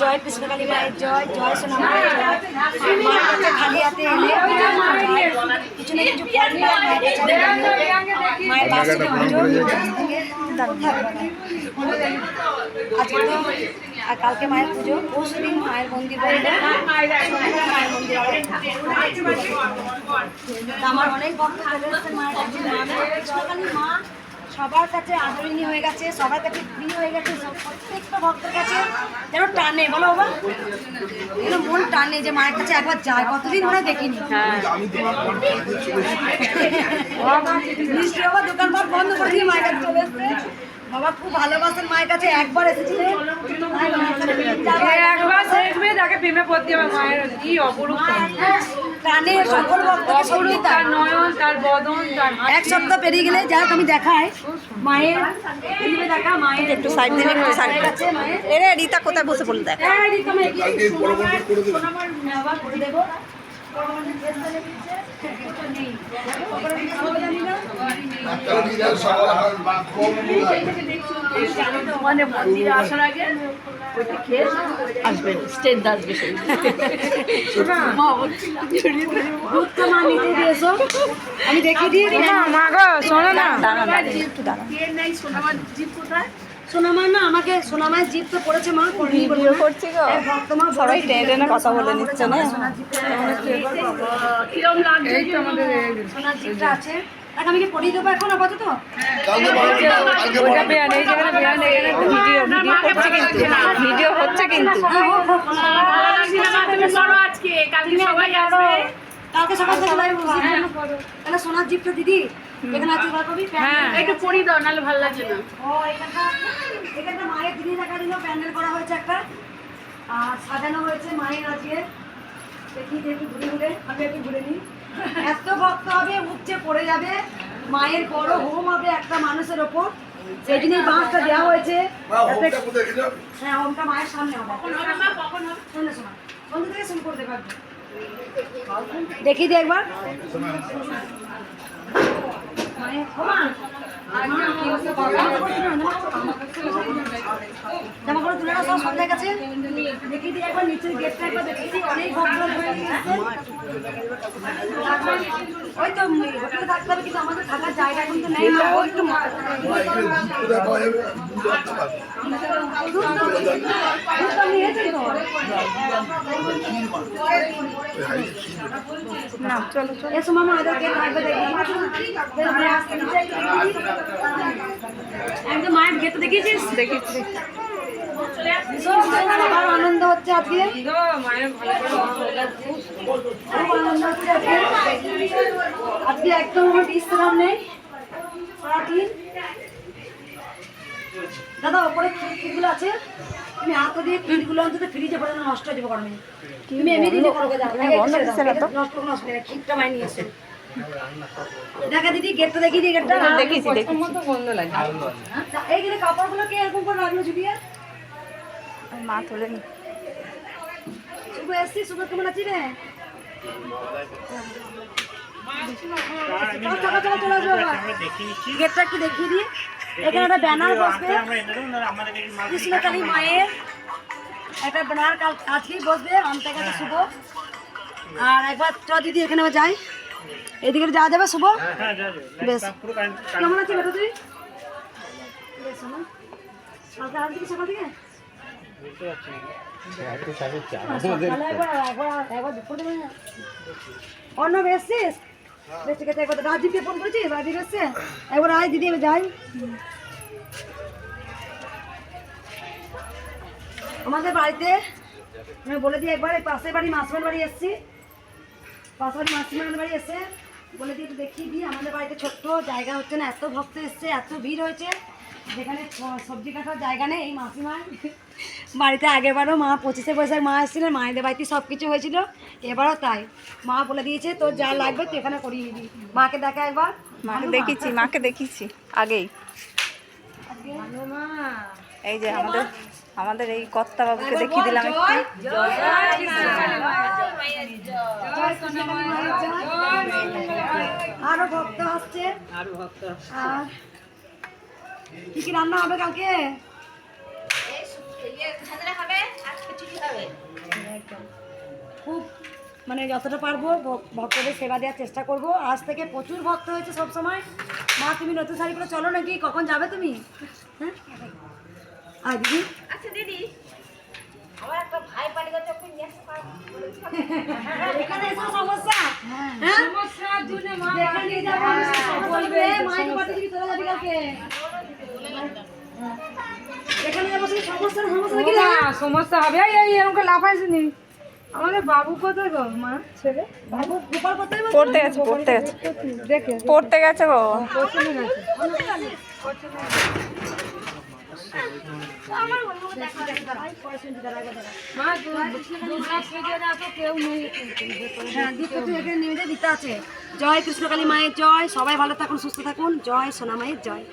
জয় কৃষ্ণকালী মায়ের জয় জয় সোনা মায়ের জয় খালি হাতে এলে কিছু না কিছু মায়ের আজকে তো আর কালকে মায়ের পুজো। পরশু দিন মায়ের মন্দির বললে মায়ের মন্দির। আমার অনেক ভক্ত চলে এসেছে মায়ের কাছে। মা কৃষ্ণকালী মা সবার কাছে আদরণীয় হয়ে গেছে, সবার কাছে প্রিয় হয়ে গেছে প্রত্যেকটা ভক্তের কাছে যেন টানে, বলো বাবা। যেন মন টানে যে মায়ের কাছে একবার যায় কতদিন ওরা দেখিনি। বাবা দোকানপাট বন্ধ করে দিয়ে মায়ের কাছে চলে এসছে। বাবা, খুব ভালোবাসেন মায়ের কাছে, একবার এসেছিলেন একবার দেখবে, তাকে প্রেমে পড়তে হবে, মায়ের। কি অপরূপ টানে সকল তার নয়ন তার বদন তার এক সপ্তাহ পেরিয়ে গেলে যাই হোক আমি দেখাই মায়ের দেখা মায়ের একটু সাইড দিলে একটু সাইড আছে মায়ের এরে রিতা কোথায় বসে পড়ল দেখ। এই দিদি, তুমি এগিয়ে সোনামার- নেওয়া করে দেবো। নেই। মানে মন্দিরে আসার আগে খেয়ে আসবে স্টেট আসবে সেই মা বলছিল, জড়িয়ে ধরে মা। দুধটা মা নিতে দিয়েছ? আমি দেখিয়ে দিয়ে দিই। মা গো শোনো না। কে নেই সোনামার জিপ কোথায়? সোনামার না আমাকে সোনামার জিপ তো পড়েছে মা ভিডিও করছি গো। এক ভক্ত মা বড় সবাই টেনে টেনে কথা বলে নিচ্ছে না। কিরম লাগছে সোনার জিপটা আছে? আমি কি পরিয়ে দেবো এখন আপাতত ওটা বেয়ান এই যেখানে বেয়ান এখানে ভিডিও ভিডিও করছে কিন্তু ভিডিও হচ্ছে কিন্তু হ্যাঁ, কালকে সকাল থেকে লাইভ তাহলে সোনার জিপটা দিদি এখানে আছে বার হ্যাঁ একটু পরি দাও নাহলে ভালো লাগছে না ও এখানটা এখানটা মায়ের দিদি দেখা দিল প্যান্ডেল করা হয়েছে একটা আর সাজানো হয়েছে মায়ের আজকে দেখি দেখি ঘুরে ঘুরে আমি একটু ঘুরে নিই এত ভক্ত হবে উঠছে পড়ে যাবে। মায়ের বড় হোম হবে একটা মানুষের ওপর। সেই জন্যই বাঁশটা দেওয়া হয়েছে হ্যাঁ হোমটা মায়ের সামনে হবে। শোনো শোনো। বন্ধু থেকে শুরু করতে পারবে দেখি দিয়ে একবার। মায়ের হোমা জামা সন্ধ্যায় কাছে দেখিয়ে দিই একবার নিচের গেটটা একবার দেখিয়ে দিই অনেক ভক্ত ধরে নিয়ে ওই তো হোটেলে থাকতে হবে কিন্তু আমাদের থাকার জায়গা কিন্তু নেই। একটু মা- দুধ তো- দুধ তো নিয়েছেন তো? না চলো চলো। এসো মামা ওদেরকে থাকবে দেখি ঘুরে আসতে নিচে একটু দেখি দিই। একদম মায়ের গেট দেখিয়েছিস? দেখেছি ভীষণ সুন্দর আমার আনন্দ হচ্ছে আজকে। খুব আনন্দ হচ্ছে আজকে আজকে একদম আমার বিশ্রাম নেই। সারাদিন দাদা ওপরে খিটগুলো আছে? তুমি হাতে দিয়ে খিটগুলো অন্তত ফ্রিজে পড়ে নষ্ট হয়ে যাবে গরমে। তুমি এমনি দিলে করো তো। নষ্ট অসুবিধা নেই খিটটা মাই নিয়ে এসো। দেখা দিদি গেটটা দেখিয়ে দিই গেটটা। দেখেছি দেখেছি বন্ধ লাগে এইখানে কাপড়গুলো কে এরকম করে রাখল ঝুলিয়ে? মা তোলে নি। শুভ এসছি শুভ কেমন আছি রে। গেটটা একটু দেখিয়ে দিই। এখানে একটা ব্যানার বসবে। কৃষ্ণকালী মায়ের একটা ব্যানার কাল আজকেই বসবে আমতা কাছে শুভ। আর একবার চ দিদি এখানে যাই। এদিকে যাওয়া যাবে শুভ? বেশ। কেমন আছি বেটা তুই বেশ সকাল থেকে সকালে একবার অন্য এসছিস? বেশ ঠিক আছে একবার রাজীবকে ফোন করেছিস রাজীব এসছে। একবার আয় দিদি যাই। আমাদের বাড়িতে আমি বলে দিই একবার এই পাশের বাড়ি মাসিমার বাড়ি এসছি। পাশের বাড়ি মাসিমার বাড়ি এসে বলে দিয়ে একটু দেখিয়ে দিই। আমাদের বাড়িতে ছোট্ট জায়গা হচ্ছে না এত ভক্ত এসছে এত ভিড় হয়েছে। যেখানে সবজি কাটার জায়গা নেই এই মাসিমার বাড়িতে আগেরবারও মা পঁচিশে বৈশাখ মা এসেছিলেন মায়েদের বাড়িতে সব কিছু হয়েছিল এবারও তাই। মা বলে দিয়েছে তোর যা লাগবে তুই এখানে করিয়ে নিবি। মাকে দেখা একবার। মাকে দেখেছি মাকে দেখেছি আগেই। এই যে আমাদের আমাদের এই কর্তা বাবুকে দেখিয়ে দিলাম একটু। আরও ভক্ত আসছে আরও ভক্ত কি কি রান্না হবে কালকে? খুব মানে যতটা পারব ভক্তদের সেবা দেওয়ার চেষ্টা করব। আজ থেকে প্রচুর ভক্ত হয়েছে সব সময়। মা তুমি নতুন শাড়ি পরে চলো নাকি? কখন যাবে তুমি? হ্যাঁ? আর দিদি। আচ্ছা দিদি। আমার একটা ভাই পালিয়ে গেছে তুই নেক্সট এখানে এসে সমস্যা? হ্যাঁ, হ্যাঁ? সমস্যা জুনে মা নিয়ে যাব। বলবে মাইকে পাঠিয়ে দিবি তোরা যাবি কালকে? সমস্যা হবে। এই এরকম লাফাইছে নি আমাদের বাবু কোথায় গো? মা ছেলে? বাবু গোপাল কোথায়? পড়তে গেছে পড়তে গেছে। দেখে পড়তে গেছে। গো। হ্যাঁ, জয় কৃষ্ণকালী মায়ের জয়। সবাই ভালো থাকুন সুস্থ থাকুন। জয় সোনা মায়ের জয়।